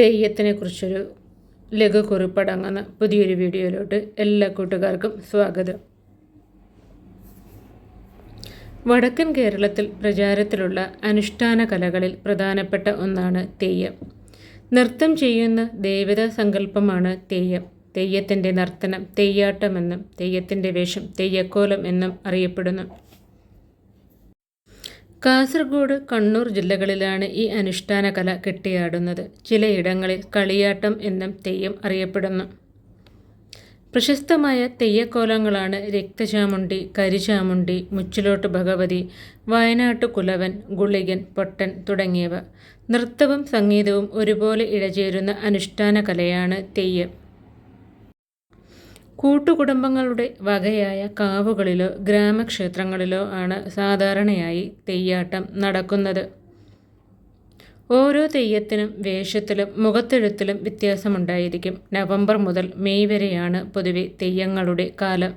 തെയ്യത്തിനെ കുറിച്ചൊരു ലഘു കുറിപ്പടങ്ങുന്ന പുതിയൊരു വീഡിയോയിലോട്ട് എല്ലാ കൂട്ടുകാർക്കും സ്വാഗതം. വടക്കൻ കേരളത്തിൽ പ്രചാരത്തിലുള്ള അനുഷ്ഠാന കലകളിൽ പ്രധാനപ്പെട്ട ഒന്നാണ് തെയ്യം. നൃത്തം ചെയ്യുന്ന ദേവതാ സങ്കല്പമാണ് തെയ്യം. തെയ്യത്തിന്റെ നർത്തനം തെയ്യാട്ടമെന്നും തെയ്യത്തിന്റെ വേഷം തെയ്യക്കോലം എന്നും അറിയപ്പെടുന്നു. കാസർഗോഡ് കണ്ണൂർ ജില്ലകളിലാണ് ഈ അനുഷ്ഠാന കല കെട്ടിയാടുന്നത്. ചിലയിടങ്ങളിൽ കളിയാട്ടം എന്നും തെയ്യം അറിയപ്പെടുന്നു. പ്രശസ്തമായ തെയ്യക്കോലങ്ങളാണ് രക്തചാമുണ്ടി കരിചാമുണ്ടി മുച്ചിലോട്ട് ഭഗവതി വയനാട്ടു കുലവൻ ഗുളികൻ പൊട്ടൻ തുടങ്ങിയവ. നൃത്തവും സംഗീതവും ഒരുപോലെ ഇഴചേരുന്ന അനുഷ്ഠാന കലയാണ് തെയ്യം. കൂട്ടുകുടുംബങ്ങളുടെ വകയായ കാവുകളിലോ ഗ്രാമക്ഷേത്രങ്ങളിലോ ആണ് സാധാരണയായി തെയ്യാട്ടം നടക്കുന്നത്. ഓരോ തെയ്യത്തിനും വേഷത്തിലും മുഖത്തെഴുത്തിലും വ്യത്യാസമുണ്ടായിരിക്കും. നവംബർ മുതൽ മെയ് വരെയാണ് പൊതുവെ തെയ്യങ്ങളുടെ കാലം.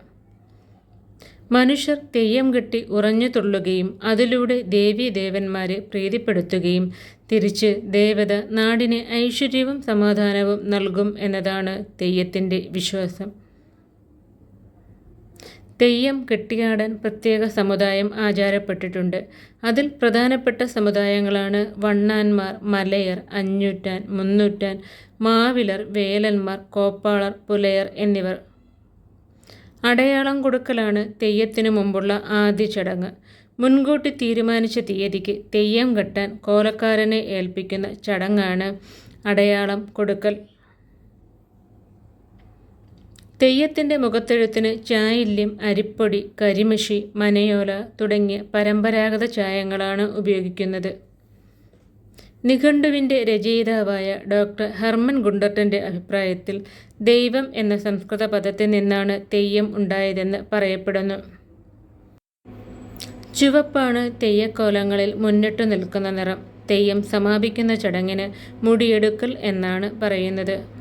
മനുഷ്യർ തെയ്യം കെട്ടി ഉറഞ്ഞു തുള്ളുകയും അതിലൂടെ ദേവീദേവന്മാരെ പ്രീതിപ്പെടുത്തുകയും തിരിച്ച് ദേവത നാടിന് ഐശ്വര്യവും സമാധാനവും നൽകും എന്നതാണ് തെയ്യത്തിന്റെ വിശ്വാസം. തെയ്യം കെട്ടിയാടാൻ പ്രത്യേക സമുദായം ആചാരപ്പെട്ടിട്ടുണ്ട്. അതിൽ പ്രധാനപ്പെട്ട സമുദായങ്ങളാണ് വണ്ണാൻമാർ മലയർ അഞ്ഞൂറ്റാൻ മുന്നൂറ്റാൻ മാവിലർ വേലന്മാർ കോപ്പാളർ പുലയർ എന്നിവർ. അടയാളം കൊടുക്കലാണ് തെയ്യത്തിനു മുമ്പുള്ള ആദ്യ ചടങ്ങ്. മുൻകൂട്ടി തീരുമാനിച്ച തീയതിക്ക് തെയ്യം കെട്ടാൻ കോലക്കാരനെ ഏൽപ്പിക്കുന്ന ചടങ്ങാണ് അടയാളം കൊടുക്കൽ. തെയ്യത്തിന്റെ മുഖത്തെഴുത്തിന് ചായില്യം അരിപ്പൊടി കരിമഷി മനയോല തുടങ്ങിയ പരമ്പരാഗത ചായങ്ങളാണ് ഉപയോഗിക്കുന്നത്. നിഘണ്ടുവിന്റെ രചയിതാവായ ഡോക്ടർ ഹർമൻ ഗുണ്ടർട്ടന്റെ അഭിപ്രായത്തിൽ ദൈവം എന്ന സംസ്കൃത പദത്തിൽ നിന്നാണ് തെയ്യം ഉണ്ടായതെന്ന് പറയപ്പെടുന്നു. ചുവപ്പാണ് തെയ്യക്കോലങ്ങളിൽ മുന്നിട്ടു നിൽക്കുന്ന നിറം. തെയ്യം സമാപിക്കുന്ന ചടങ്ങിന് മുടിയെടുക്കൽ എന്നാണ് പറയുന്നത്.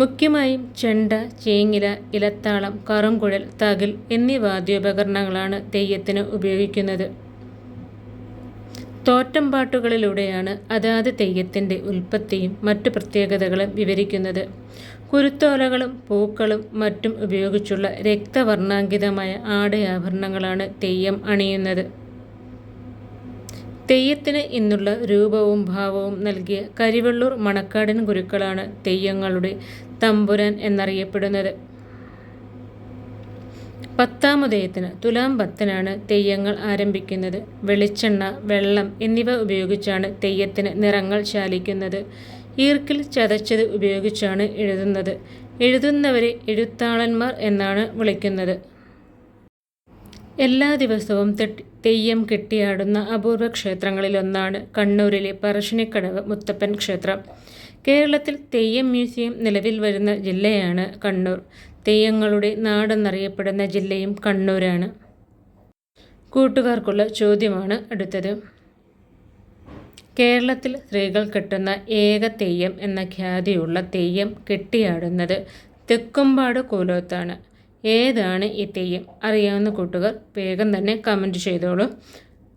മുഖ്യമായും ചെണ്ട ചേങ്ങില ഇലത്താളം കറുംകുഴൽ തകിൽ എന്നീ വാദ്യോപകരണങ്ങളാണ് തെയ്യത്തിന് ഉപയോഗിക്കുന്നത്. തോറ്റംപാട്ടുകളിലൂടെയാണ് അതാത് തെയ്യത്തിന്റെ ഉൽപ്പത്തിയും മറ്റു പ്രത്യേകതകളും വിവരിക്കുന്നത്. കുരുത്തോലകളും പൂക്കളും മറ്റും ഉപയോഗിച്ചുള്ള രക്തവർണാങ്കിതമായ ആടയാഭരണങ്ങളാണ് തെയ്യം അണിയുന്നത്. തെയ്യത്തിന് ഇന്നുള്ള രൂപവും ഭാവവും നൽകിയ കരിവള്ളൂർ മണക്കാടൻ ഗുരുക്കളാണ് തെയ്യങ്ങളുടെ തമ്പുരാൻ എന്നറിയപ്പെടുന്നത്. പത്താമുദയത്തിന് തുലാം പത്തിനാണ് തെയ്യങ്ങൾ ആരംഭിക്കുന്നത്. വെളിച്ചെണ്ണ വെള്ളം എന്നിവ ഉപയോഗിച്ചാണ് തെയ്യത്തിന് നിറങ്ങൾ ചാലിക്കുന്നത്. ഈർക്കിൽ ചതച്ചത് ഉപയോഗിച്ചാണ് എഴുതുന്നത്. എഴുതുന്നവരെ എഴുത്താളന്മാർ എന്നാണ് വിളിക്കുന്നത്. എല്ലാ ദിവസവും തെയ്യം കെട്ടിയാടുന്ന അപൂർവ ക്ഷേത്രങ്ങളിലൊന്നാണ് കണ്ണൂരിലെ പറശ്ശിനിക്കടവ് മുത്തപ്പൻ ക്ഷേത്രം. കേരളത്തിൽ തെയ്യം മ്യൂസിയം നിലവിൽ വരുന്ന ജില്ലയാണ് കണ്ണൂർ. തെയ്യങ്ങളുടെ നാടെന്നറിയപ്പെടുന്ന ജില്ലയും കണ്ണൂരാണ്. കൂട്ടുകാർക്കുള്ള ചോദ്യമാണ് അടുത്തത്. കേരളത്തിൽ സ്ത്രീകൾ കെട്ടുന്ന ഏക തെയ്യം എന്ന ഖ്യാതിയുള്ള തെയ്യം കെട്ടിയാടുന്നത് തെക്കുംപാട് കൂലോത്താണ്. ഏതാണ് ഈ തെയ്യം? അറിയാവുന്ന കൂട്ടുകാർ വേഗം തന്നെ കമന്റ് ചെയ്തോളൂ.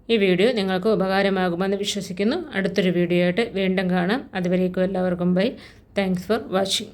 ഈ വീഡിയോ നിങ്ങൾക്ക് ഉപകാരമാകുമെന്ന് വിശ്വസിക്കുന്നു. അടുത്തൊരു വീഡിയോ ആയിട്ട് വീണ്ടും കാണാം. അതുവരേക്കും എല്ലാവർക്കും ബൈ താങ്ക്സ് ഫോർ വാച്ചിങ്